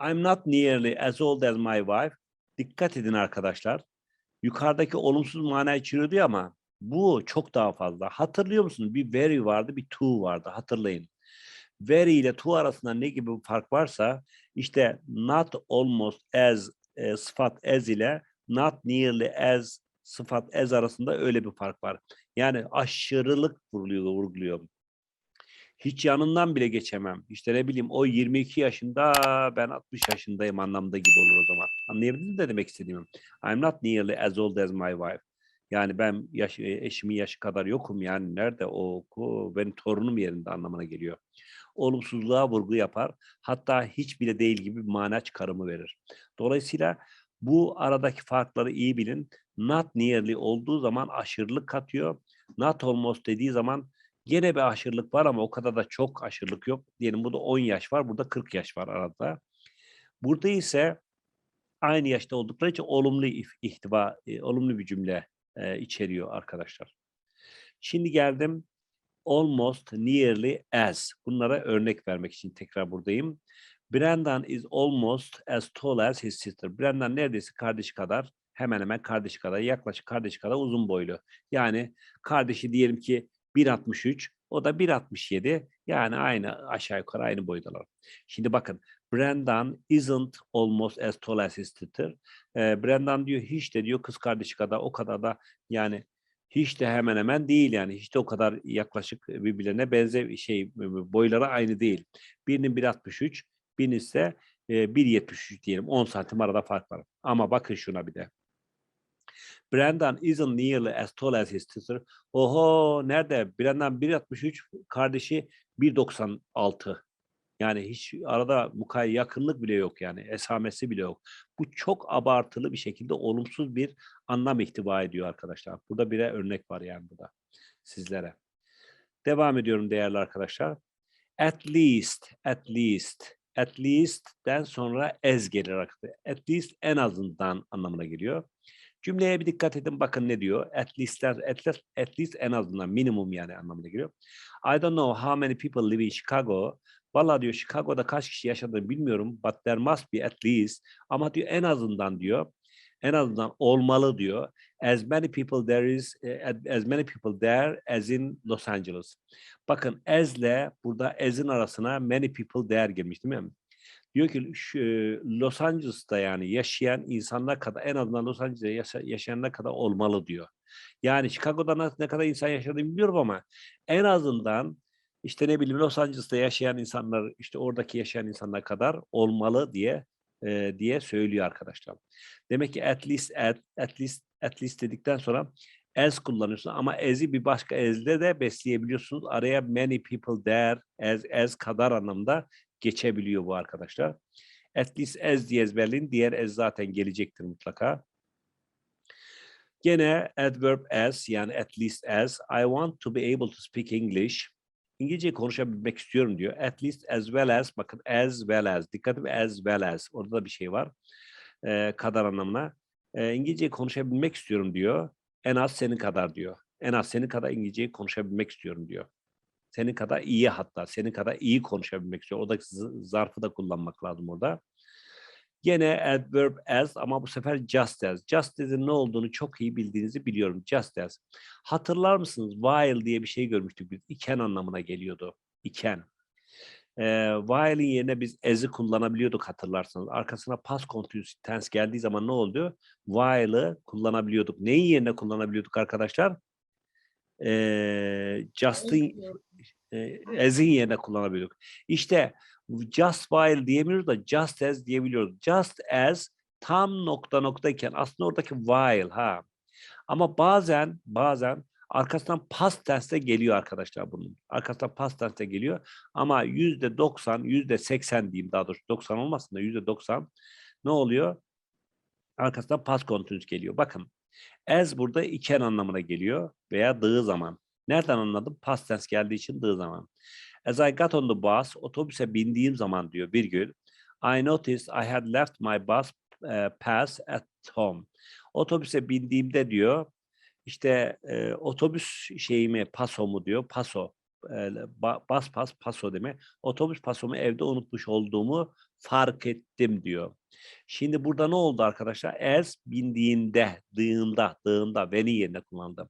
I'm not nearly as old as my wife. Dikkat edin arkadaşlar. Yukarıdaki olumsuz mana içeriyor diyor ama bu çok daha fazla. Hatırlıyor musunuz? Bir very vardı, bir to vardı. Hatırlayın. Very ile to arasında ne gibi bir fark varsa işte not almost as e, sıfat as ile not nearly as sıfat as arasında öyle bir fark var. Yani aşırılık vuruluyor, vurguluyor. Hiç yanından bile geçemem. İşte ne bileyim o 22 yaşında ben 60 yaşındayım anlamda gibi olur o zaman. Anlayabildiniz ne demek istediğimi? I'm not nearly as old as my wife. Yani ben yaş, e, eşimin yaşı kadar yokum yani nerede o, o benim torunum yerinde anlamına geliyor. Olumsuzluğa vurgu yapar. Hatta hiç bile değil gibi bir mana çıkarımı verir. Dolayısıyla bu aradaki farkları iyi bilin. Not nearly olduğu zaman aşırılık katıyor. Not almost dediği zaman Gene bir aşırılık var ama o kadar da çok aşırılık yok. Diyelim burada 10 yaş var, burada 40 yaş var arada. Burada ise aynı yaşta oldukları için olumlu ihtiva, e, olumlu bir cümle e, içeriyor arkadaşlar. Şimdi geldim almost, nearly as. Bunlara örnek vermek için tekrar buradayım. Brendan is almost as tall as his sister. Brendan neredeyse kardeşi kadar, hemen hemen kardeşi kadar, yaklaşık kardeşi kadar uzun boylu. Yani kardeşi diyelim ki 1.63, o da 1.67. Yani aynı aşağı yukarı aynı boydalar. Şimdi bakın Brendan isn't almost as tall as his sister. Ee, Brendan diyor hiç de diyor kız kardeşi kadar o kadar da yani hiç de hemen hemen değil yani hiç de o kadar yaklaşık birbirlerine benzer şey boyları aynı değil. Birinin 1.63, birinin ise e, 1.73 diyelim 10 santim arada fark var. Ama bakın şuna bir de. Brendan isn't nearly as tall as his sister. Oho nerede? Brendan 1.63, kardeşi 1.96. Yani hiç arada mukay yakınlık bile yok yani. Esamesi bile yok. Bu çok abartılı bir şekilde olumsuz bir anlam ihtiva ediyor arkadaşlar. Burada bir örnek var yani burada sizlere. Devam ediyorum değerli arkadaşlar. At least, at least, at least'ten sonra as gelir arkadaşlar. At least en azından anlamına geliyor. Cümleye bir dikkat edin bakın ne diyor. At least, at least, at least en azından minimum yani anlamına geliyor. I don't know how many people live in Chicago. Valla diyor Chicago'da kaç kişi yaşadığını bilmiyorum. But there must be at least. Ama diyor en azından diyor. En azından olmalı diyor. As many people there is, eh, as many people there as in Los Angeles. Bakın as'le burada as'in arasına many people there girmiş değil mi? Diyor ki şu, Los Angeles'ta yani yaşayan insanlar kadar en azından Los Angeles'ta yaşa, yaşayanlar kadar olmalı diyor. Yani Chicago'da ne kadar insan yaşadığını bilmiyorum ama en azından işte ne bileyim Los Angeles'ta yaşayan insanlar işte oradaki yaşayan insanlar kadar olmalı diye e, diye söylüyor arkadaşlar. Demek ki at least at, at least at least dedikten sonra as kullanıyorsun ama as'i bir başka as'le de besleyebiliyorsunuz. Araya many people there as as kadar anlamda geçebiliyor bu arkadaşlar. At least as diye ezberleyin. Diğer as zaten gelecektir mutlaka. Gene adverb as yani at least as I want to be able to speak English. İngilizce konuşabilmek istiyorum diyor. At least as well as bakın as well as dikkat edin as well as orada da bir şey var. Ee, kadar anlamına. Ee, İngilizce konuşabilmek istiyorum diyor. En az senin kadar diyor. En az senin kadar İngilizceyi konuşabilmek istiyorum diyor. Senin kadar iyi hatta. Senin kadar iyi konuşabilmek istiyor. Oradaki zarfı da kullanmak lazım orada. Gene adverb as ama bu sefer just as. Just as'in ne olduğunu çok iyi bildiğinizi biliyorum. Just as. Hatırlar mısınız? While diye bir şey görmüştük biz. İken anlamına geliyordu. İken. Ee, while'in yerine biz as'i kullanabiliyorduk hatırlarsanız. Arkasına past continuous tense geldiği zaman ne oldu? While'ı kullanabiliyorduk. Neyin yerine kullanabiliyorduk arkadaşlar? Ee, just'ın e, as'in yerine kullanabiliyorduk. İşte just while diyemiyoruz da just as diyebiliyoruz. Just as tam nokta noktayken aslında oradaki while ha. Ama bazen bazen arkasından past tense geliyor arkadaşlar bunun. Arkasından past tense geliyor ama yüzde 90, yüzde 80 diyeyim daha doğrusu 90 olmasın da yüzde 90 ne oluyor? Arkasından past continuous geliyor. Bakın as burada iken anlamına geliyor veya dığı zaman. Nereden anladım? Past tense geldiği için dığı zaman. As I got on the bus, otobüse bindiğim zaman diyor bir gün, I noticed I had left my bus eh, pass at home. Otobüse bindiğimde diyor, işte e, otobüs şeyimi, pasomu diyor, paso, e, ba- bas pas, paso demek. Otobüs pasomu evde unutmuş olduğumu Fark ettim diyor. Şimdi burada ne oldu arkadaşlar? As bindiğinde, dığında, dığında, when'i yerine kullandım.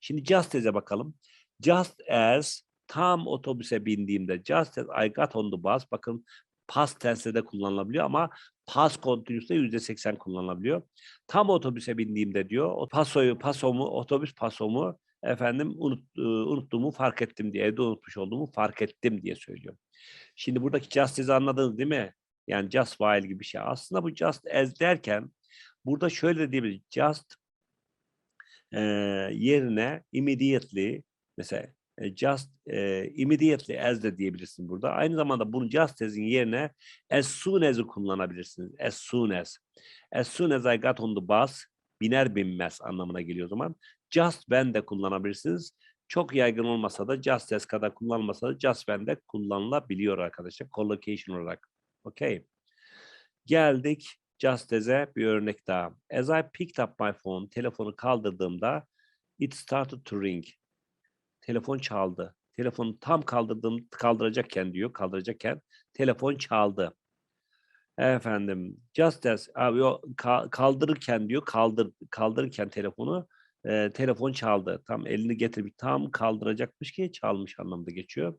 Şimdi just as'e bakalım. Just as tam otobüse bindiğimde, just as I got on the bus, bakın past tense'de de kullanılabiliyor ama past continuous'ta %80 kullanılabiliyor. Tam otobüse bindiğimde diyor, pasoyu, pasomu, otobüs pasomu efendim unut, e, unuttuğumu fark ettim diye, evde unutmuş olduğumu fark ettim diye söylüyor. Şimdi buradaki just as'i anladınız değil mi? Yani just while gibi bir şey. Aslında bu just as derken burada şöyle de diyebiliriz. Just e, yerine immediately mesela e, just e, immediately as de diyebilirsin burada. Aynı zamanda bunu just as'in yerine as soon as'ı kullanabilirsiniz. As soon as. As soon as I got on the bus biner binmez anlamına geliyor o zaman. Just when de kullanabilirsiniz. Çok yaygın olmasa da just as kadar kullanılmasa da just when de kullanılabiliyor arkadaşlar. Collocation olarak. Okay. Geldik just as'e bir örnek daha. As I picked up my phone, telefonu kaldırdığımda it started to ring. Telefon çaldı. Telefonu tam kaldırdığım, kaldıracakken diyor, kaldıracakken telefon çaldı. Efendim, just as, abi o ka- kaldırırken diyor, kaldır, kaldırırken telefonu, e, telefon çaldı. Tam elini getirmiş, tam kaldıracakmış ki çalmış anlamda geçiyor.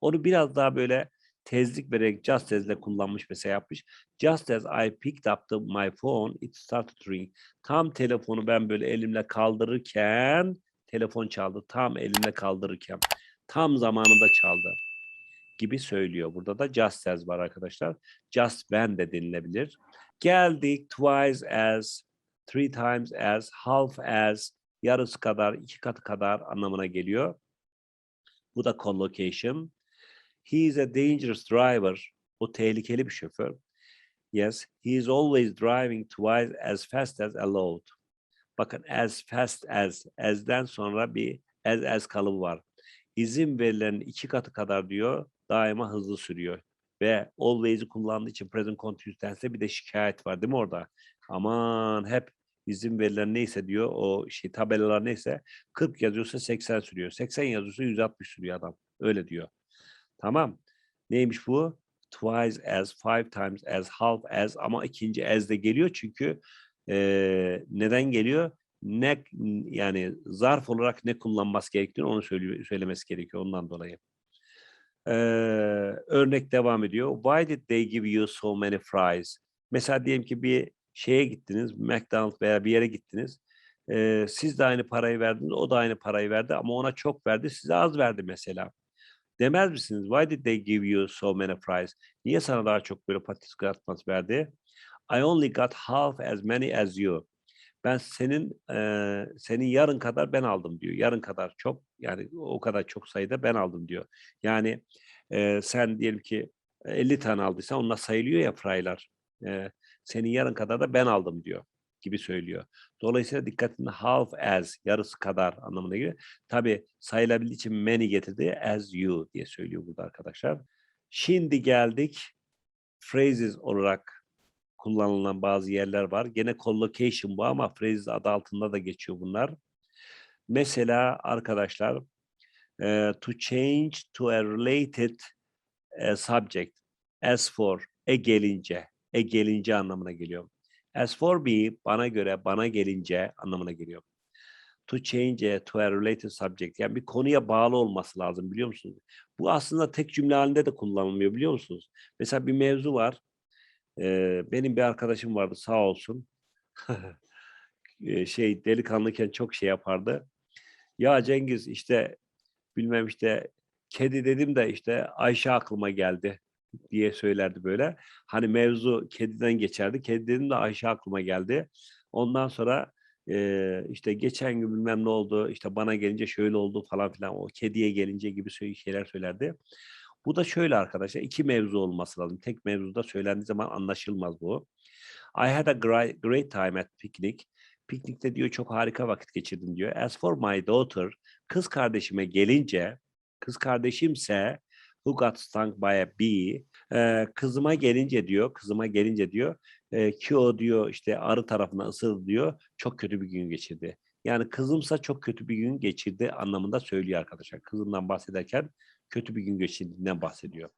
Onu biraz daha böyle tezlik vererek just as ile kullanmış mesela yapmış. Just as I picked up the, my phone, it started to ring. Tam telefonu ben böyle elimle kaldırırken telefon çaldı. Tam elimle kaldırırken. Tam zamanında çaldı gibi söylüyor. Burada da just as var arkadaşlar. Just when de denilebilir. Geldik twice as, three times as, half as, yarısı kadar, iki katı kadar anlamına geliyor. Bu da collocation. He is a dangerous driver. O tehlikeli bir şoför. Yes, he is always driving twice as fast as allowed. Bakın as fast as, as'den sonra bir as as kalıbı var. İzin verilenin iki katı kadar diyor, daima hızlı sürüyor. Ve always'i kullandığı için present continuous bir de şikayet var değil mi orada? Aman hep izin verilen neyse diyor, o şey tabelalar neyse 40 yazıyorsa 80 sürüyor. 80 yazıyorsa 160 sürüyor adam. Öyle diyor. Tamam. Neymiş bu? Twice as, five times as, half as ama ikinci as de geliyor çünkü eee, neden geliyor? Ne yani zarf olarak ne kullanması gerektiğini onu söylüyor, söylemesi gerekiyor ondan dolayı. Eee, örnek devam ediyor. Why did they give you so many fries? Mesela diyelim ki bir şeye gittiniz, McDonald's veya bir yere gittiniz. Eee, siz de aynı parayı verdiniz, o da aynı parayı verdi ama ona çok verdi, size az verdi mesela. Demez misiniz? Why did they give you so many fries? Niye sana daha çok böyle patates kızartması verdi? I only got half as many as you. Ben senin eee, senin yarın kadar ben aldım diyor. Yarın kadar çok yani o kadar çok sayıda ben aldım diyor. Yani eee, sen diyelim ki e, 50 tane aldıysan onlar sayılıyor ya fraylar. Eee, senin yarın kadar da ben aldım diyor gibi söylüyor. Dolayısıyla dikkatini half as yarısı kadar anlamına geliyor. Tabi sayılabildiği için many getirdi as you diye söylüyor burada arkadaşlar. Şimdi geldik phrases olarak kullanılan bazı yerler var. Gene collocation bu ama phrases adı altında da geçiyor bunlar. Mesela arkadaşlar eee, to change to a related eee, subject as for e gelince e gelince anlamına geliyor. As for me bana göre bana gelince anlamına geliyor. To change a, to a related subject yani bir konuya bağlı olması lazım biliyor musunuz? Bu aslında tek cümle halinde de kullanılmıyor biliyor musunuz? Mesela bir mevzu var. Eee, benim bir arkadaşım vardı sağ olsun. Şey delikanlıyken çok şey yapardı. Ya Cengiz işte bilmem işte kedi dedim de işte Ayşe aklıma geldi diye söylerdi böyle. Hani mevzu kediden geçerdi. Kedi dedim de Ayşe aklıma geldi. Ondan sonra eee, işte geçen gün bilmem ne oldu, işte bana gelince şöyle oldu falan filan. O kediye gelince gibi şeyler söylerdi. Bu da şöyle arkadaşlar, iki mevzu olması lazım. Tek mevzuda söylendiği zaman anlaşılmaz bu. I had a great, great time at picnic. Piknikte diyor çok harika vakit geçirdim diyor. As for my daughter, kız kardeşime gelince, kız kardeşimse who got stung by a bee, eee, kızıma gelince diyor, kızıma gelince diyor, eee, ki o diyor işte arı tarafından ısırdı diyor, çok kötü bir gün geçirdi. Yani kızımsa çok kötü bir gün geçirdi anlamında söylüyor arkadaşlar. Kızından bahsederken kötü bir gün geçirdiğinden bahsediyor.